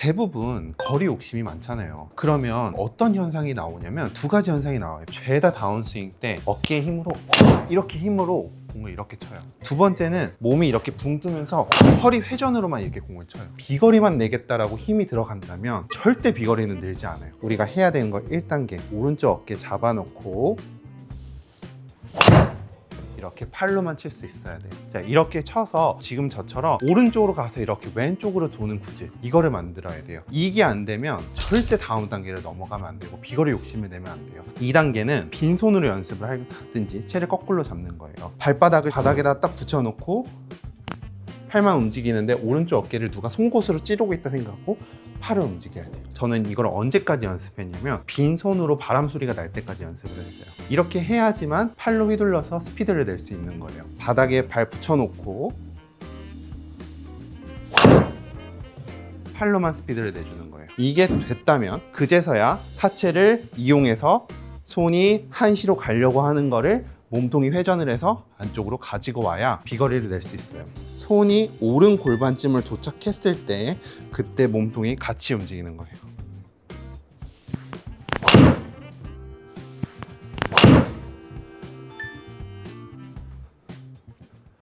대부분 거리 욕심이 많잖아요. 그러면 어떤 현상이 나오냐면 두 가지 현상이 나와요. 죄다 다운스윙 때 어깨에 힘으로 이렇게 힘으로 공을 이렇게 쳐요. 두 번째는 몸이 이렇게 붕 뜨면서 허리 회전으로만 이렇게 공을 쳐요. 비거리만 내겠다라고 힘이 들어간다면 절대 비거리는 늘지 않아요. 우리가 해야 되는 거 1단계 오른쪽 어깨 잡아놓고 이렇게 팔로만 칠 수 있어야 돼요. 자, 이렇게 쳐서 지금 저처럼 오른쪽으로 가서 이렇게 왼쪽으로 도는 구질 이거를 만들어야 돼요. 이게 안 되면 절대 다음 단계를 넘어가면 안 되고 비거리 욕심을 내면 안 돼요. 2단계는 빈손으로 연습을 하든지 채를 거꾸로 잡는 거예요. 발바닥을 바닥에다 딱 붙여놓고 팔만 움직이는데 오른쪽 어깨를 누가 송곳으로 찌르고 있다 생각하고 팔을 움직여야 돼요. 저는 이걸 언제까지 연습했냐면 빈손으로 바람 소리가 날 때까지 연습을 했어요. 이렇게 해야지만 팔로 휘둘러서 스피드를 낼 수 있는 거예요. 바닥에 발 붙여놓고 팔로만 스피드를 내주는 거예요. 이게 됐다면 그제서야 하체를 이용해서 손이 한시로 가려고 하는 거를 몸통이 회전을 해서 안쪽으로 가지고 와야 비거리를 낼 수 있어요. 손이 오른 골반쯤을 도착했을 때 그때 몸통이 같이 움직이는 거예요.